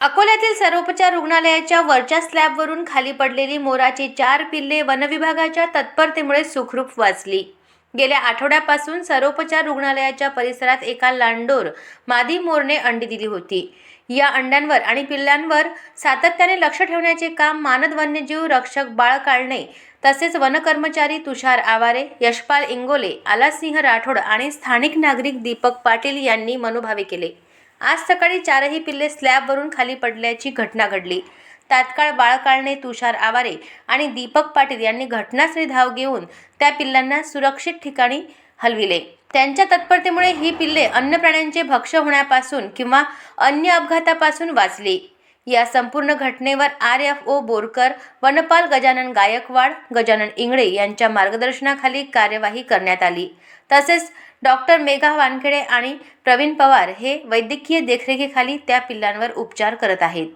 अकोल्यातील सर्वोपचार रुग्णालयाच्या वरच्या स्लॅबवरून खाली पडलेली मोराची चार पिल्ले वनविभागाच्या तत्परतेमुळे सुखरूप वाचली. गेल्या आठवड्यापासून सर्वोपचार रुग्णालयाच्या परिसरात एका लांडोर मादी मोरने अंडी दिली होती. या अंड्यांवर आणि पिल्लांवर सातत्याने लक्ष ठेवण्याचे काम मानद वन्यजीव रक्षक बाळ काळणे तसेच वनकर्मचारी तुषार आवारे यशपाल इंगोले आलासिंह राठोड आणि स्थानिक नागरिक दीपक पाटील यांनी मनोभावे केले. आज सकाळी चारही पिल्ले स्लॅबवरून खाली पडल्याची घटना घडली. तात्काळ बाळकाळणे तुषार आवारे आणि दीपक पाटील यांनी घटनास्थळी धाव घेऊन त्या पिल्लांना सुरक्षित ठिकाणी हलविले. त्यांच्या तत्परतेमुळे ही पिल्ले अन्य प्राण्यांचे भक्ष होण्यापासून किंवा अन्य अपघातापासून वाचली. या संपूर्ण घटनेवर आर एफ ओ बोरकर वनपाल गजानन गायकवाड गजानन इंगळे यांच्या मार्गदर्शनाखाली कार्यवाही करण्यात आली. तसेच डॉक्टर मेघा वानखेडे आणि प्रवीण पवार हे वैद्यकीय देखरेखीखाली त्या पिल्लांवर उपचार करत आहेत.